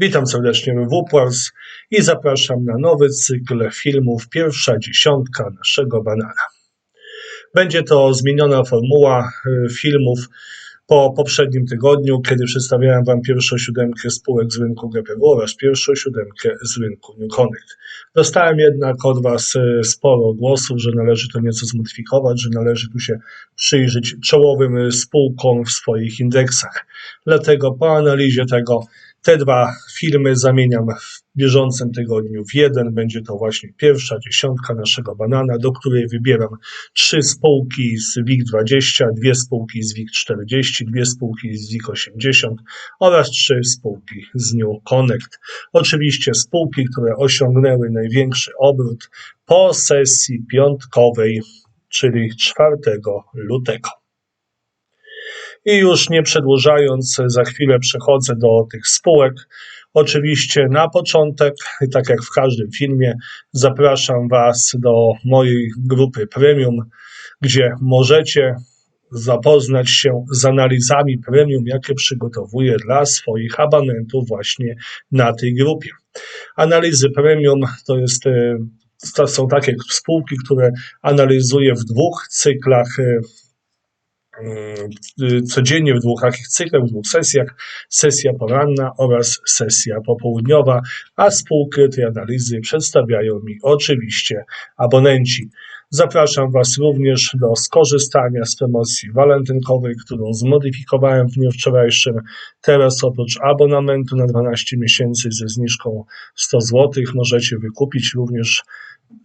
Witam serdecznie w WPWARS i zapraszam na nowy cykl filmów Pierwsza dziesiątka naszego banana. Będzie to zmieniona formuła y, filmów po poprzednim tygodniu, kiedy przedstawiałem Wam pierwszą siódemkę spółek z rynku GPW oraz pierwszą siódemkę z rynku New Connect. Dostałem jednak od Was y, sporo głosów, że należy to nieco zmodyfikować, że należy tu się przyjrzeć czołowym y, spółkom w swoich indeksach. Dlatego po analizie tego te dwa filmy zamieniam w bieżącym tygodniu w jeden. Będzie to właśnie pierwsza dziesiątka naszego banana, do której wybieram trzy spółki z WIG20, dwie spółki z WIG40, dwie spółki z WIG80 oraz trzy spółki z New Connect. Oczywiście spółki, które osiągnęły największy obrót po sesji piątkowej, czyli 4 lutego. I już nie przedłużając, za chwilę przechodzę do tych spółek. Oczywiście na początek, tak jak w każdym filmie, zapraszam Was do mojej grupy premium, gdzie możecie zapoznać się z analizami premium, jakie przygotowuję dla swoich abonentów właśnie na tej grupie. Analizy premium to jest e, to są takie spółki, które analizuję w dwóch cyklach e, codziennie w dwóch takich cyklach, w dwóch sesjach, sesja poranna oraz sesja popołudniowa, a spółki tej analizy przedstawiają mi oczywiście abonenci. Zapraszam Was również do skorzystania z promocji walentynkowej, którą zmodyfikowałem w dniu wczorajszym. Teraz oprócz abonamentu na 12 miesięcy ze zniżką 100 zł możecie wykupić również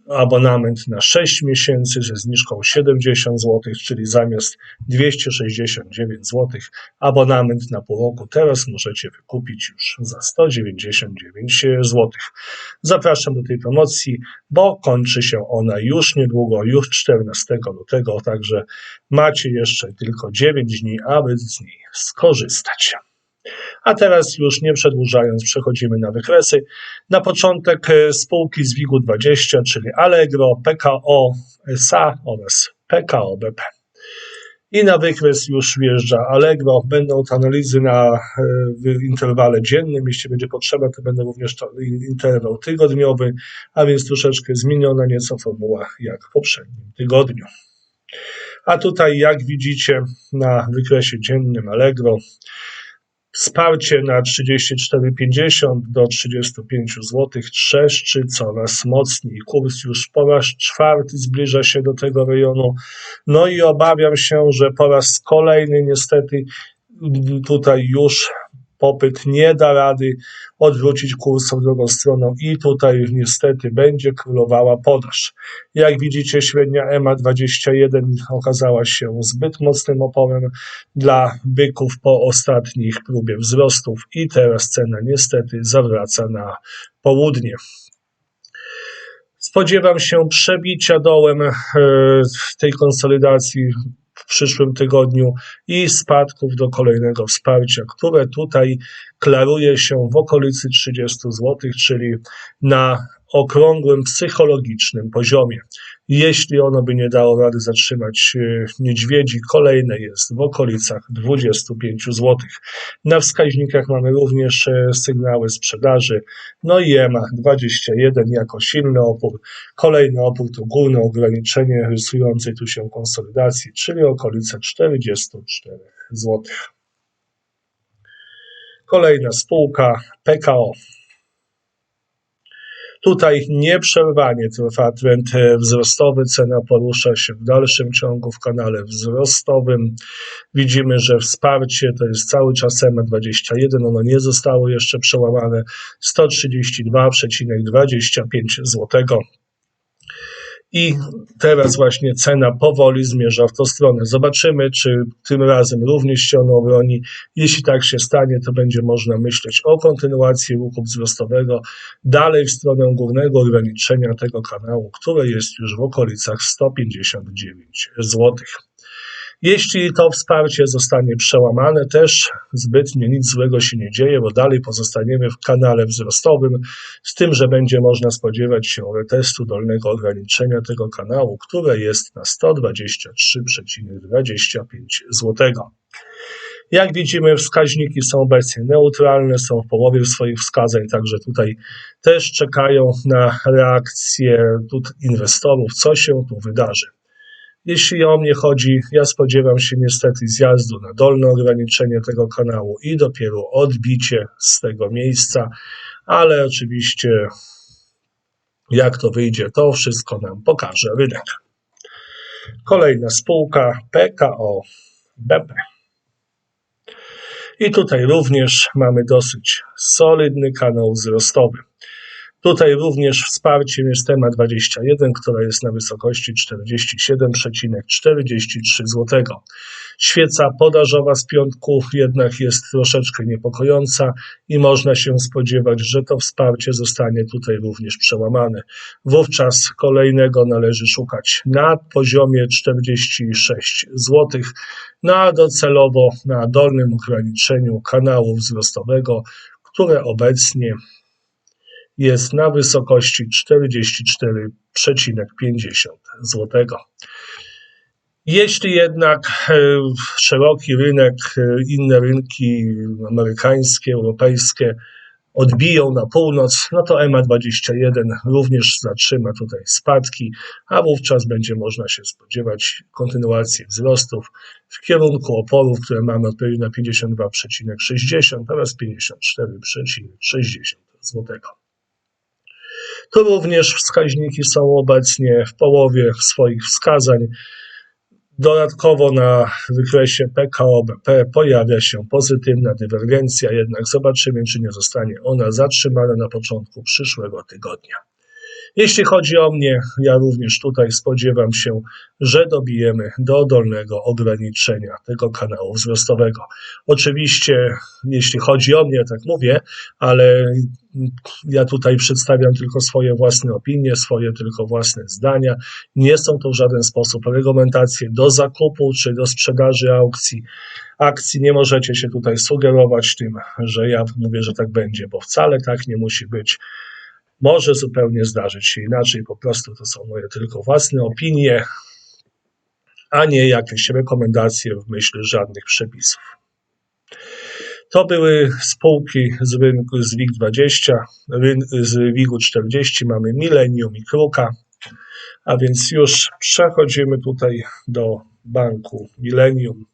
abonament na 6 miesięcy ze zniżką 70 zł, czyli zamiast 269 zł, abonament na pół roku teraz możecie wykupić już za 199 zł. Zapraszam do tej promocji, bo kończy się ona już niedługo, już 14 lutego, także macie jeszcze tylko 9 dni, aby z niej skorzystać. A teraz już nie przedłużając, przechodzimy na wykresy. Na początek e, spółki z WIG-u 20, czyli Allegro, PKO SA oraz PKO BP. I na wykres już wjeżdża Allegro. Będą to analizy na e, w interwale dziennym. Jeśli będzie potrzeba, to będę również to interwał tygodniowy, a więc troszeczkę zmieniona nieco formuła jak w poprzednim tygodniu. A tutaj, jak widzicie, na wykresie dziennym Allegro Wsparcie na 34,50 do 35 zł trzeszczy coraz mocniej. Kurs już po raz czwarty zbliża się do tego rejonu. No i obawiam się, że po raz kolejny niestety tutaj już popyt nie da rady odwrócić kursu w drugą stronę i tutaj niestety będzie królowała podaż. Jak widzicie, średnia EMA 21 okazała się zbyt mocnym oporem dla byków po ostatnich próbie wzrostów i teraz cena niestety zawraca na południe. Spodziewam się przebicia dołem e, tej konsolidacji w przyszłym tygodniu i spadków do kolejnego wsparcia, które tutaj klaruje się w okolicy 30 zł, czyli na okrągłym psychologicznym poziomie. Jeśli ono by nie dało rady zatrzymać e, niedźwiedzi, kolejne jest w okolicach 25 zł. Na wskaźnikach mamy również e, sygnały sprzedaży, no i EMA 21 jako silny opór. Kolejny opór to główne ograniczenie rysującej tu się konsolidacji, czyli okolice 44 zł. Kolejna spółka PKO. Tutaj nieprzerwanie trwa trend wzrostowy, cena porusza się w dalszym ciągu w kanale wzrostowym. Widzimy, że wsparcie to jest cały czas EMA 21, ono nie zostało jeszcze przełamane 132,25 zł. I teraz właśnie cena powoli zmierza w tą stronę. Zobaczymy, czy tym razem również się ono obroni. Jeśli tak się stanie, to będzie można myśleć o kontynuacji ruchu wzrostowego dalej w stronę głównego ograniczenia tego kanału, które jest już w okolicach 159 złotych. Jeśli to wsparcie zostanie przełamane, też zbytnio nic złego się nie dzieje, bo dalej pozostaniemy w kanale wzrostowym, z tym, że będzie można spodziewać się retestu dolnego ograniczenia tego kanału, które jest na 123,25 zł. Jak widzimy, wskaźniki są obecnie neutralne, są w połowie swoich wskazań, także tutaj też czekają na reakcję inwestorów, co się tu wydarzy. Jeśli o mnie chodzi, ja spodziewam się niestety zjazdu na dolne ograniczenie tego kanału i dopiero odbicie z tego miejsca, ale oczywiście jak to wyjdzie, to wszystko nam pokaże rynek. Kolejna spółka PKO BP. I tutaj również mamy dosyć solidny kanał wzrostowy. Tutaj również wsparciem jest tema 21, która jest na wysokości 47,43 zł. Świeca podażowa z piątku jednak jest troszeczkę niepokojąca i można się spodziewać, że to wsparcie zostanie tutaj również przełamane. Wówczas kolejnego należy szukać na poziomie 46 zł, na docelowo na dolnym ograniczeniu kanału wzrostowego, które obecnie jest na wysokości 44,50 zł. Jeśli jednak e, szeroki rynek, e, inne rynki amerykańskie, europejskie odbiją na północ, no to EMA 21 również zatrzyma tutaj spadki, a wówczas będzie można się spodziewać kontynuacji wzrostów w kierunku oporów, które mamy odpowiednio na 52,60 oraz 54,60 zł. Tu również wskaźniki są obecnie w połowie swoich wskazań. Dodatkowo na wykresie PKO BP pojawia się pozytywna dywergencja, jednak zobaczymy, czy nie zostanie ona zatrzymana na początku przyszłego tygodnia. Jeśli chodzi o mnie, ja również tutaj spodziewam się, że dobijemy do dolnego ograniczenia tego kanału wzrostowego. Oczywiście, jeśli chodzi o mnie, tak mówię, ale ja tutaj przedstawiam tylko swoje własne opinie, swoje tylko własne zdania. Nie są to w żaden sposób argumentacje do zakupu czy do sprzedaży aukcji. Akcji nie możecie się tutaj sugerować tym, że ja mówię, że tak będzie, bo wcale tak nie musi być. Może zupełnie zdarzyć się inaczej, po prostu to są moje tylko własne opinie, a nie jakieś rekomendacje w myśl żadnych przepisów. To były spółki z rynku z WIG20, z WIG-u 40 mamy Millennium i Kruka, a więc już przechodzimy tutaj do banku Millennium.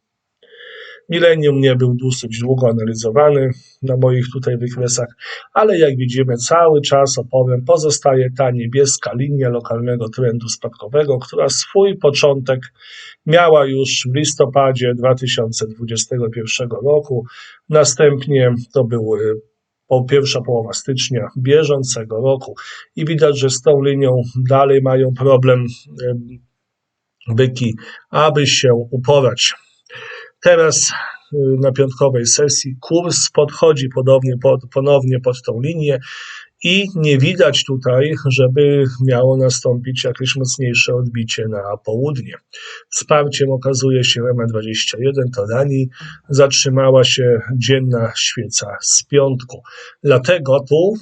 Millennium nie był dosyć długo analizowany na moich tutaj wykresach, ale jak widzimy cały czas oporem pozostaje ta niebieska linia lokalnego trendu spadkowego, która swój początek miała już w listopadzie 2021 roku. Następnie to były po pierwsza połowa stycznia bieżącego roku i widać, że z tą linią dalej mają problem byki, aby się uporać. Teraz y, na piątkowej sesji kurs podchodzi podobnie pod, ponownie pod tą linię i nie widać tutaj, żeby miało nastąpić jakieś mocniejsze odbicie na południe. Wsparciem okazuje się EMA21, to raniej zatrzymała się dzienna świeca z piątku. Dlatego tu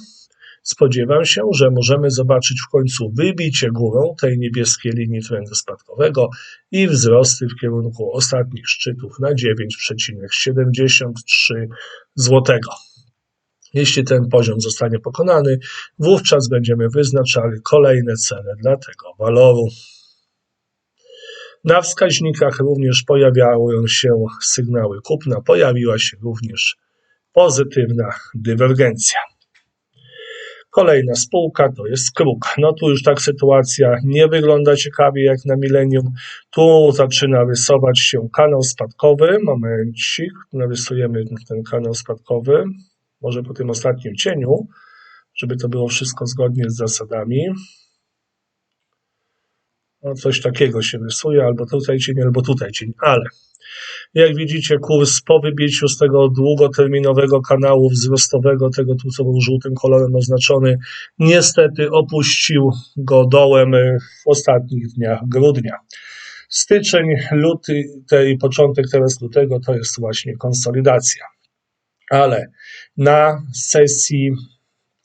Spodziewam się, że możemy zobaczyć w końcu wybicie górą tej niebieskiej linii trendu spadkowego i wzrosty w kierunku ostatnich szczytów na 9,73 zł. Jeśli ten poziom zostanie pokonany, wówczas będziemy wyznaczali kolejne cele dla tego waloru. Na wskaźnikach również pojawiały się sygnały kupna, pojawiła się również pozytywna dywergencja. Kolejna spółka to jest Kruk. No tu już tak sytuacja nie wygląda ciekawie jak na Millennium. Tu zaczyna rysować się kanał spadkowy. Momencik, narysujemy ten kanał spadkowy. Może po tym ostatnim cieniu, żeby to było wszystko zgodnie z zasadami. No, coś takiego się rysuje, albo tutaj cień, albo tutaj cień, ale jak widzicie, kurs po wybiciu z tego długoterminowego kanału wzrostowego, tego tu co był żółtym kolorem oznaczony, niestety opuścił go dołem w ostatnich dniach grudnia. Styczeń, luty, tej początek teraz lutego to jest właśnie konsolidacja. Ale na sesji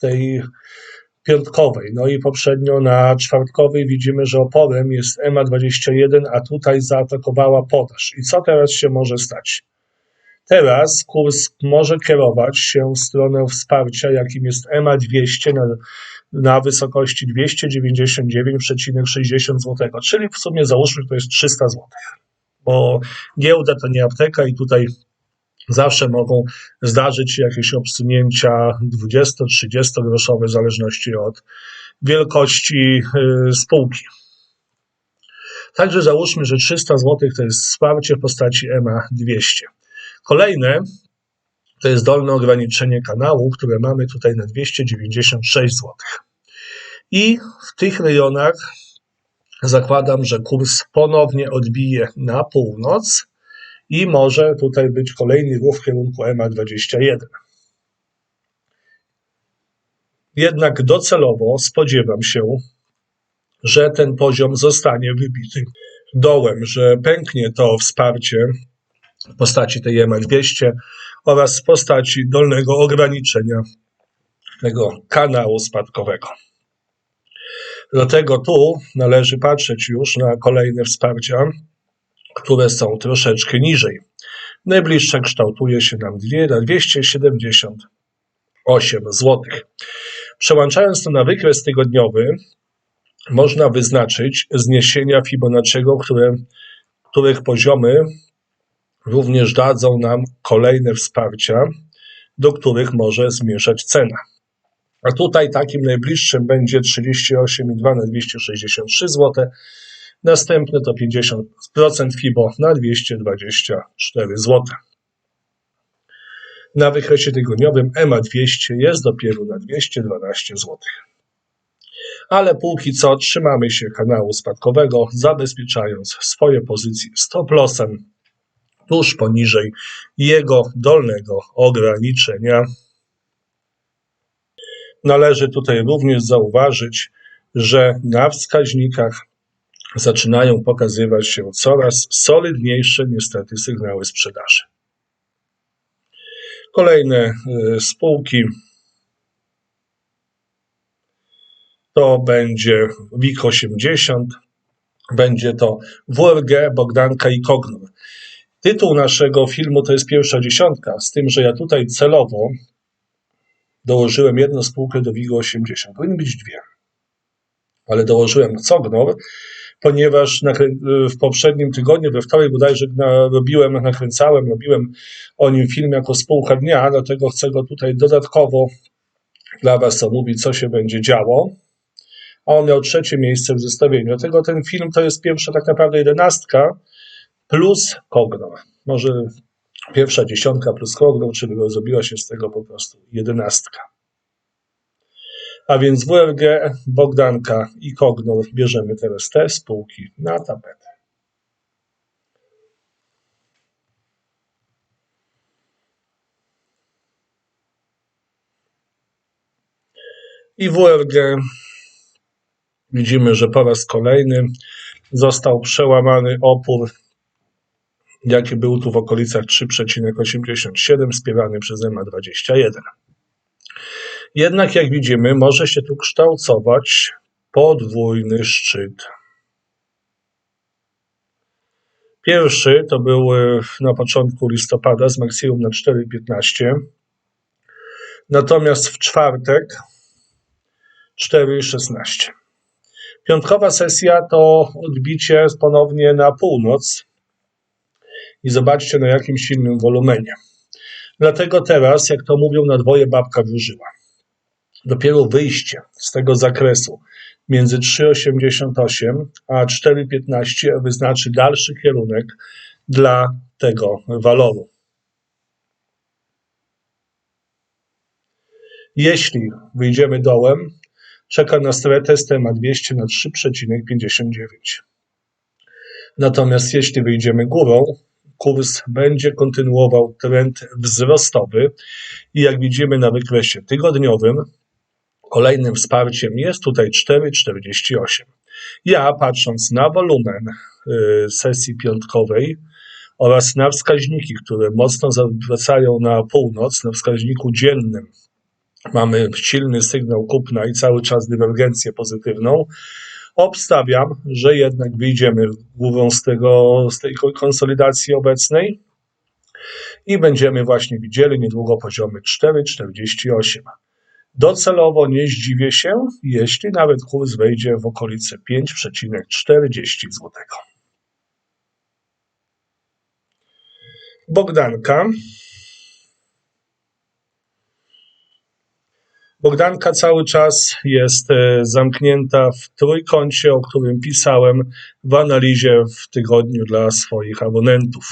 tej piątkowej. No i poprzednio na czwartkowej widzimy, że oporem jest EMA 21, a tutaj zaatakowała podaż. I co teraz się może stać? Teraz kurs może kierować się w stronę wsparcia, jakim jest EMA 200 na, na wysokości 299,60 zł, czyli w sumie załóżmy, to jest 300 zł, bo giełda to nie apteka i tutaj zawsze mogą zdarzyć się jakieś obsunięcia 20-30 groszowe w zależności od wielkości y, spółki. Także załóżmy, że 300 zł to jest wsparcie w postaci EMA 200. Kolejne to jest dolne ograniczenie kanału, które mamy tutaj na 296 zł. I w tych rejonach zakładam, że kurs ponownie odbije na północ i może tutaj być kolejny ruch w kierunku EMA 21. Jednak docelowo spodziewam się, że ten poziom zostanie wybity dołem, że pęknie to wsparcie w postaci tej EMA 200 oraz w postaci dolnego ograniczenia tego kanału spadkowego. Dlatego tu należy patrzeć już na kolejne wsparcia, które są troszeczkę niżej. Najbliższe kształtuje się nam dwie- na 278 zł. Przełączając to na wykres tygodniowy, można wyznaczyć zniesienia Fibonacciego, które, których poziomy również dadzą nam kolejne wsparcia, do których może zmierzać cena. A tutaj takim najbliższym będzie 38,2 na 263 zł. Następne to 50% FIBO na 224 zł. Na wykresie tygodniowym EMA 200 jest dopiero na 212 zł. Ale póki co trzymamy się kanału spadkowego, zabezpieczając swoje pozycje stop lossem tuż poniżej jego dolnego ograniczenia. Należy tutaj również zauważyć, że na wskaźnikach zaczynają pokazywać się coraz solidniejsze niestety sygnały sprzedaży. Kolejne y, spółki to będzie WIG 80, będzie to WRG, Bogdanka i Kognor. Tytuł naszego filmu to jest pierwsza dziesiątka, z tym, że ja tutaj celowo dołożyłem jedną spółkę do WIG 80. Powinny być dwie, ale dołożyłem Cognor, ponieważ w poprzednim tygodniu, we wtorek bodajże robiłem, nakręcałem, robiłem o nim film jako spółka dnia, dlatego chcę go tutaj dodatkowo dla Was omówić, co się będzie działo. A on miał trzecie miejsce w zestawieniu. Dlatego ten film to jest pierwsza tak naprawdę jedenastka plus Kognor. Może pierwsza dziesiątka plus Kognor, czyli zrobiła się z tego po prostu jedenastka. A więc WRG, Bogdanka i Kognor bierzemy teraz te spółki na tapetę. I WRG widzimy, że po raz kolejny został przełamany opór, jaki był tu w okolicach 3,87, wspierany przez EMA21. Jednak jak widzimy, może się tu kształtować podwójny szczyt. Pierwszy to był na początku listopada z maksimum na 4,15. Natomiast w czwartek 4,16. Piątkowa sesja to odbicie ponownie na północ i zobaczcie na jakim silnym wolumenie. Dlatego teraz, jak to mówią, na dwoje babka wróżyła. Dopiero wyjście z tego zakresu między 3,88 a 4,15 wyznaczy dalszy kierunek dla tego waloru. Jeśli wyjdziemy dołem, czeka nas retest ma 200 na 3,59. Natomiast jeśli wyjdziemy górą, kurs będzie kontynuował trend wzrostowy i jak widzimy na wykresie tygodniowym, kolejnym wsparciem jest tutaj 4,48. Ja patrząc na wolumen y, sesji piątkowej oraz na wskaźniki, które mocno zawracają na północ, na wskaźniku dziennym mamy silny sygnał kupna i cały czas dywergencję pozytywną, obstawiam, że jednak wyjdziemy głową z, tego, z tej konsolidacji obecnej i będziemy właśnie widzieli niedługo poziomy 4,48. Docelowo nie zdziwię się, jeśli nawet kurs wejdzie w okolice 5,40 zł. Bogdanka. Bogdanka cały czas jest e, zamknięta w trójkącie, o którym pisałem w analizie w tygodniu dla swoich abonentów.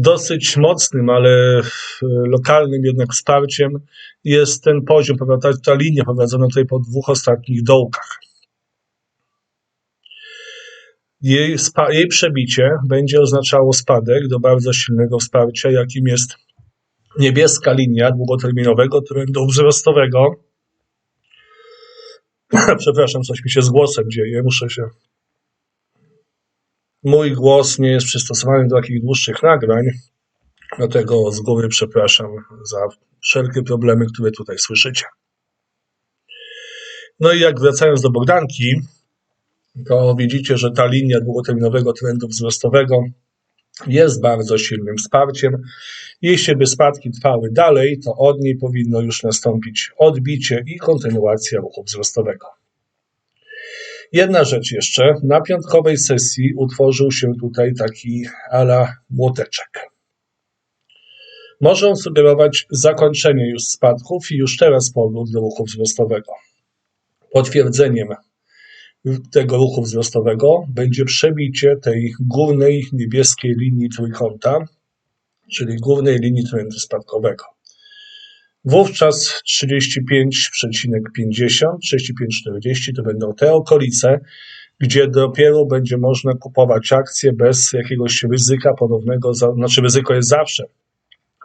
Dosyć mocnym, ale lokalnym jednak wsparciem jest ten poziom, ta, ta linia prowadzona tutaj po dwóch ostatnich dołkach. Jej, jej przebicie będzie oznaczało spadek do bardzo silnego wsparcia, jakim jest niebieska linia długoterminowego trendu wzrostowego. Przepraszam, coś mi się z głosem dzieje, muszę się. Mój głos nie jest przystosowany do takich dłuższych nagrań, dlatego z góry przepraszam za wszelkie problemy, które tutaj słyszycie. No i jak wracając do Bogdanki, to widzicie, że ta linia długoterminowego trendu wzrostowego jest bardzo silnym wsparciem. Jeśli by spadki trwały dalej, to od niej powinno już nastąpić odbicie i kontynuacja ruchu wzrostowego. Jedna rzecz jeszcze. Na piątkowej sesji utworzył się tutaj taki ala młoteczek. Może on sugerować zakończenie już spadków i już teraz powrót do ruchu wzrostowego. Potwierdzeniem tego ruchu wzrostowego będzie przebicie tej górnej niebieskiej linii trójkąta, czyli głównej linii trendu spadkowego. Wówczas 35,50, 35,40 to będą te okolice, gdzie dopiero będzie można kupować akcje bez jakiegoś ryzyka ponownego, znaczy ryzyko jest zawsze,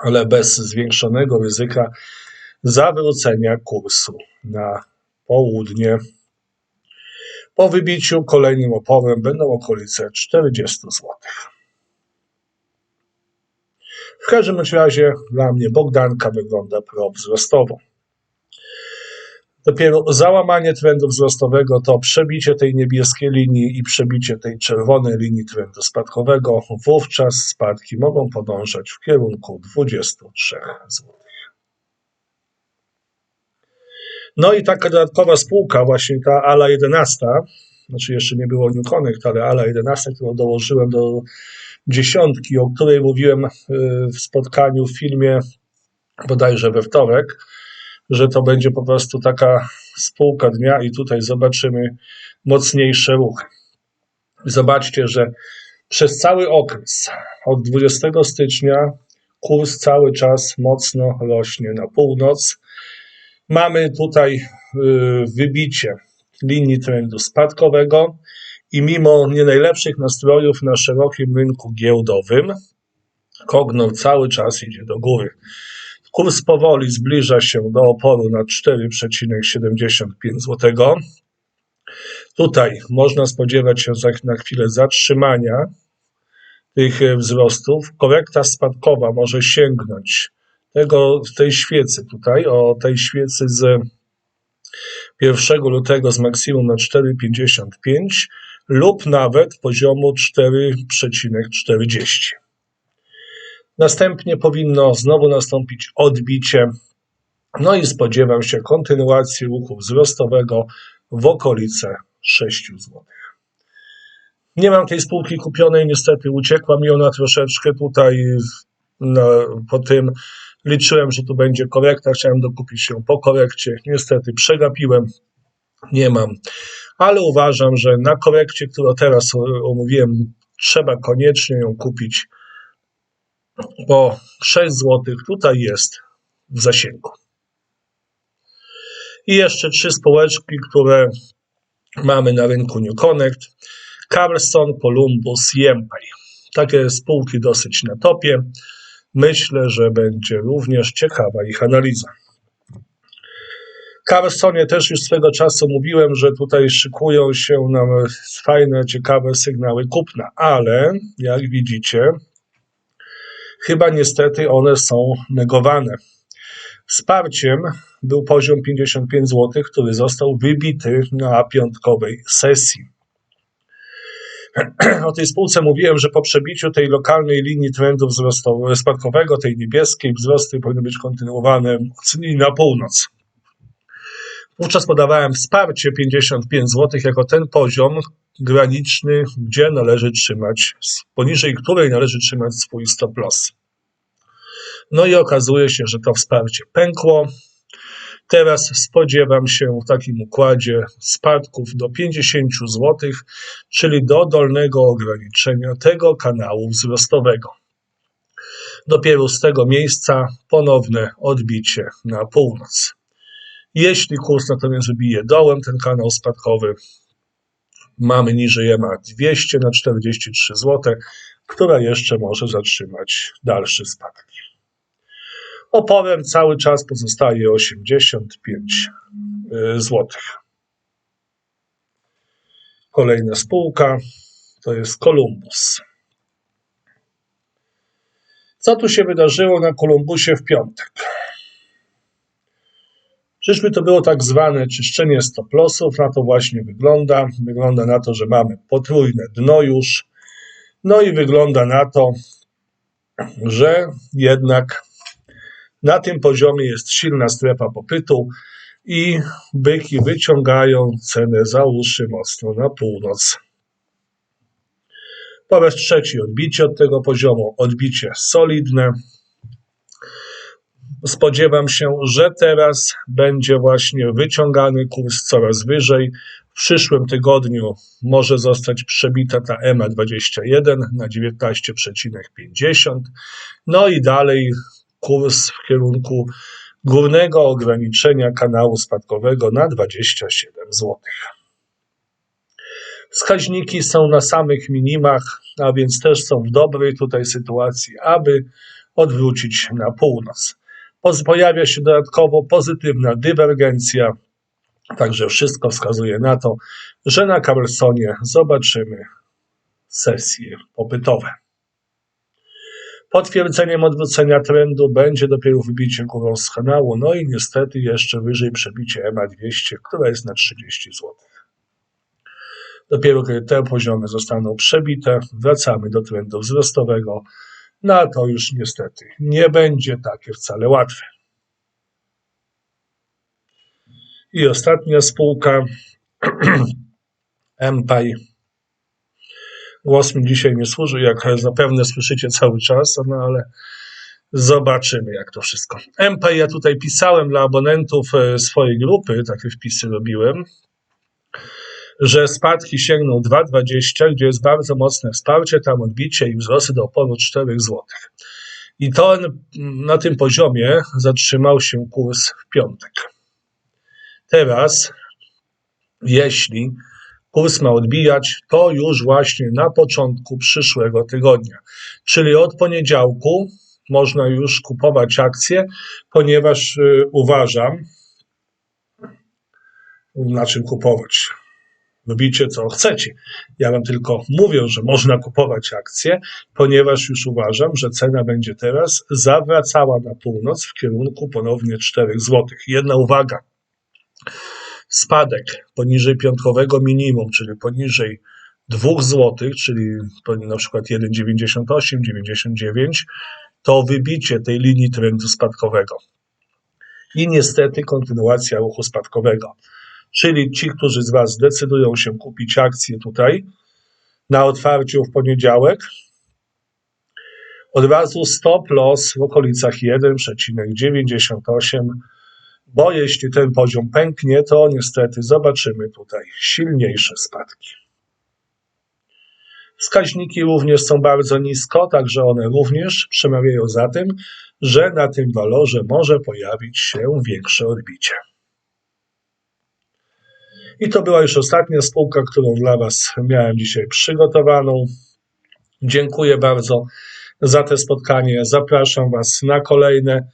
ale bez zwiększonego ryzyka zawrócenia kursu na południe po wybiciu kolejnym oporem będą okolice 40 zł. W każdym razie dla mnie Bogdanka wygląda prowzrostowo. Dopiero załamanie trendu wzrostowego to przebicie tej niebieskiej linii i przebicie tej czerwonej linii trendu spadkowego. Wówczas spadki mogą podążać w kierunku 23 zł. No i taka dodatkowa spółka, właśnie ta ALA 11, znaczy jeszcze nie było New Connect, ale ALA 11, którą dołożyłem do dziesiątki, o której mówiłem y, w spotkaniu w filmie bodajże we wtorek, że to będzie po prostu taka spółka dnia i tutaj zobaczymy mocniejsze ruchy. Zobaczcie, że przez cały okres od 20 stycznia kurs cały czas mocno rośnie na północ. Mamy tutaj y, wybicie linii trendu spadkowego i mimo nie najlepszych nastrojów na szerokim rynku giełdowym, Kogno cały czas idzie do góry. Kurs powoli zbliża się do oporu na 4,75 zł. Tutaj można spodziewać się na chwilę zatrzymania tych wzrostów. Korekta spadkowa może sięgnąć tego, tej świecy tutaj, o tej świecy z 1 lutego z maksimum na 4,55 lub nawet poziomu 4,40. Następnie powinno znowu nastąpić odbicie, no i spodziewam się kontynuacji ruchu wzrostowego w okolice 6 zł. Nie mam tej spółki kupionej, niestety uciekła mi ona troszeczkę tutaj no, po tym. Liczyłem, że tu będzie korekta, chciałem dokupić ją po korekcie. Niestety przegapiłem, nie mam. Ale uważam, że na korekcie, którą teraz omówiłem, trzeba koniecznie ją kupić bo 6 zł tutaj jest w zasięgu. I jeszcze trzy społeczki, które mamy na rynku New Connect. Carlson, Columbus i Empay. Takie spółki dosyć na topie. Myślę, że będzie również ciekawa ich analiza. Carlsonie też już swego czasu mówiłem, że tutaj szykują się nam fajne, ciekawe sygnały kupna, ale jak widzicie, chyba niestety one są negowane. Wsparciem był poziom 55 zł, który został wybity na piątkowej sesji. O tej spółce mówiłem, że po przebiciu tej lokalnej linii trendu wzrostowo- spadkowego, tej niebieskiej, wzrosty powinny być kontynuowane na północ. Wówczas podawałem wsparcie 55 zł jako ten poziom graniczny, gdzie należy trzymać, poniżej której należy trzymać swój stop loss. No i okazuje się, że to wsparcie pękło. Teraz spodziewam się w takim układzie spadków do 50 zł, czyli do dolnego ograniczenia tego kanału wzrostowego. Dopiero z tego miejsca ponowne odbicie na północ. Jeśli kurs natomiast wybije dołem ten kanał spadkowy, mamy niżej EMA 200 na 43 zł, która jeszcze może zatrzymać dalsze spadki. Oporem cały czas pozostaje 85 zł. Kolejna spółka to jest Columbus. Co tu się wydarzyło na Kolumbusie w piątek? Czyżby to było tak zwane czyszczenie stop lossów? Na to właśnie wygląda. Wygląda na to, że mamy potrójne dno już. No i wygląda na to, że jednak na tym poziomie jest silna strefa popytu i byki wyciągają cenę za uszy mocno na północ. Po raz trzeci odbicie od tego poziomu, odbicie solidne. Spodziewam się, że teraz będzie właśnie wyciągany kurs coraz wyżej. W przyszłym tygodniu może zostać przebita ta EMA 21 na 19,50. No i dalej kurs w kierunku górnego ograniczenia kanału spadkowego na 27 zł. Wskaźniki są na samych minimach, a więc też są w dobrej tutaj sytuacji, aby odwrócić na północ. Pojawia się dodatkowo pozytywna dywergencja, także wszystko wskazuje na to, że na Carlsonie zobaczymy sesje popytowe. Potwierdzeniem odwrócenia trendu będzie dopiero wybicie górą z kanału, no i niestety jeszcze wyżej przebicie EMA 200, która jest na 30 zł. Dopiero kiedy te poziomy zostaną przebite, wracamy do trendu wzrostowego, no to już niestety nie będzie takie wcale łatwe. I ostatnia spółka, Empire. Głos mi dzisiaj nie służy, jak zapewne słyszycie cały czas, no ale zobaczymy, jak to wszystko. Empire ja tutaj pisałem dla abonentów e, swojej grupy, takie wpisy robiłem, że spadki sięgną 2,20, gdzie jest bardzo mocne wsparcie, tam odbicie i wzrosty do oporu 4 zł. I to na tym poziomie zatrzymał się kurs w piątek. Teraz, jeśli kurs ma odbijać, to już właśnie na początku przyszłego tygodnia, czyli od poniedziałku można już kupować akcje, ponieważ y, uważam, na czym kupować. Robicie co chcecie. Ja wam tylko mówię, że można kupować akcje, ponieważ już uważam, że cena będzie teraz zawracała na północ w kierunku ponownie 4 zł. Jedna uwaga. Spadek poniżej piątkowego minimum, czyli poniżej 2 zł, czyli na przykład 1,98, 99, to wybicie tej linii trendu spadkowego. I niestety kontynuacja ruchu spadkowego. Czyli ci, którzy z Was zdecydują się kupić akcje tutaj na otwarciu w poniedziałek, od razu stop loss w okolicach 1,98, bo jeśli ten poziom pęknie, to niestety zobaczymy tutaj silniejsze spadki. Wskaźniki również są bardzo nisko, także one również przemawiają za tym, że na tym walorze może pojawić się większe odbicie. I to była już ostatnia spółka, którą dla Was miałem dzisiaj przygotowaną. Dziękuję bardzo za to spotkanie. Zapraszam Was na kolejne.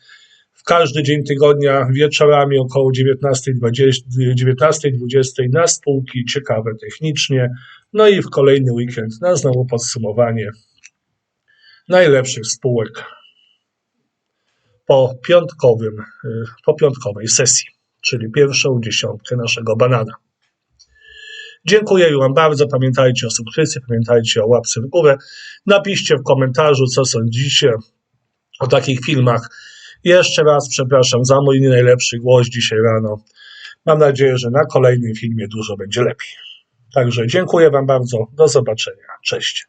W każdy dzień tygodnia wieczorami około 19.20 19.20 na spółki ciekawe technicznie. No i w kolejny weekend na znowu podsumowanie najlepszych spółek po piątkowym, po piątkowej sesji, czyli pierwszą dziesiątkę naszego banana. Dziękuję Wam bardzo. Pamiętajcie o subskrypcji, pamiętajcie o łapce w górę. Napiszcie w komentarzu, co sądzicie o takich filmach. Jeszcze raz przepraszam za mój nie najlepszy głos dzisiaj rano. Mam nadzieję, że na kolejnym filmie dużo będzie lepiej. Także dziękuję Wam bardzo. Do zobaczenia. Cześć.